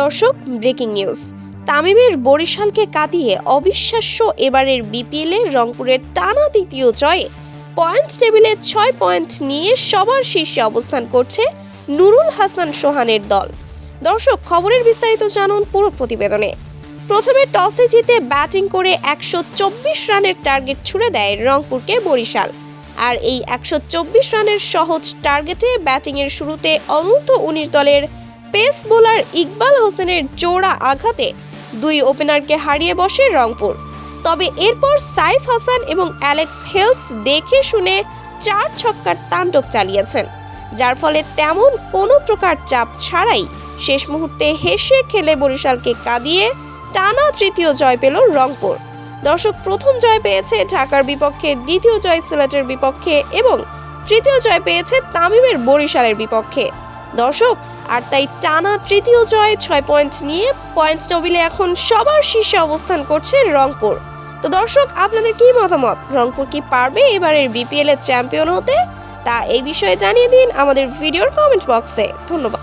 দর্শক, breaking news. তামিমের বরিশালকে কাটিয়ে অবিশ্বাস্য এবারের বিপিএলে রংপুরের টানা দ্বিতীয় জয়ে পয়েন্ট টেবিলে ছয় পয়েন্ট নিয়ে সবার শীর্ষে অবস্থান করছে নুরুল হাসান সোহানের দল। দর্শক, খবরের বিস্তারিত জানুন পুরো প্রতিবেদনে। প্রথমে টসে জিতে ব্যাটিং করে একশো চব্বিশ রানের টার্গেট ছুড়ে দেয় রংপুরকে বরিশাল। আর এই একশো চব্বিশ রানের সহজ টার্গেটে ব্যাটিংয়ের শুরুতে অনূর্ধ্ব উনিশ দলের পেস বোলার ইকবাল হোসেনের জোড়া আঘাতে দুই ওপেনারকে হারিয়ে বসে রংপুর। তবে এরপর সাইফ হাসান এবং অ্যালেক্স হেলস দেখে শুনে চার ছক্কার তাণ্ডব চালিয়েছেন, যার ফলে তেমন কোনো প্রকার চাপ ছাড়াই শেষ মুহূর্তে হেসে খেলে বরিশালকে কাঁদিয়ে টানা তৃতীয় জয় পেল রংপুর। দর্শক, প্রথম জয় পেয়েছে ঢাকার বিপক্ষে, দ্বিতীয় জয় সিলেটের বিপক্ষে এবং তৃতীয় জয় পেয়েছে তামিমের বরিশালের বিপক্ষে। দর্শক আর তাই টানা তৃতীয় জয়ে ছয় পয়েন্ট নিয়ে পয়েন্ট টেবিলে এখন সবার শীর্ষে অবস্থান করছে রংপুর। তো দর্শক, আপনাদের কি মতামত? রংপুর কি পারবে এবারের বিপিএল এর চ্যাম্পিয়ন হতে? তা এই বিষয়ে জানিয়ে দিন আমাদের ভিডিওর কমেন্ট বক্সে। ধন্যবাদ।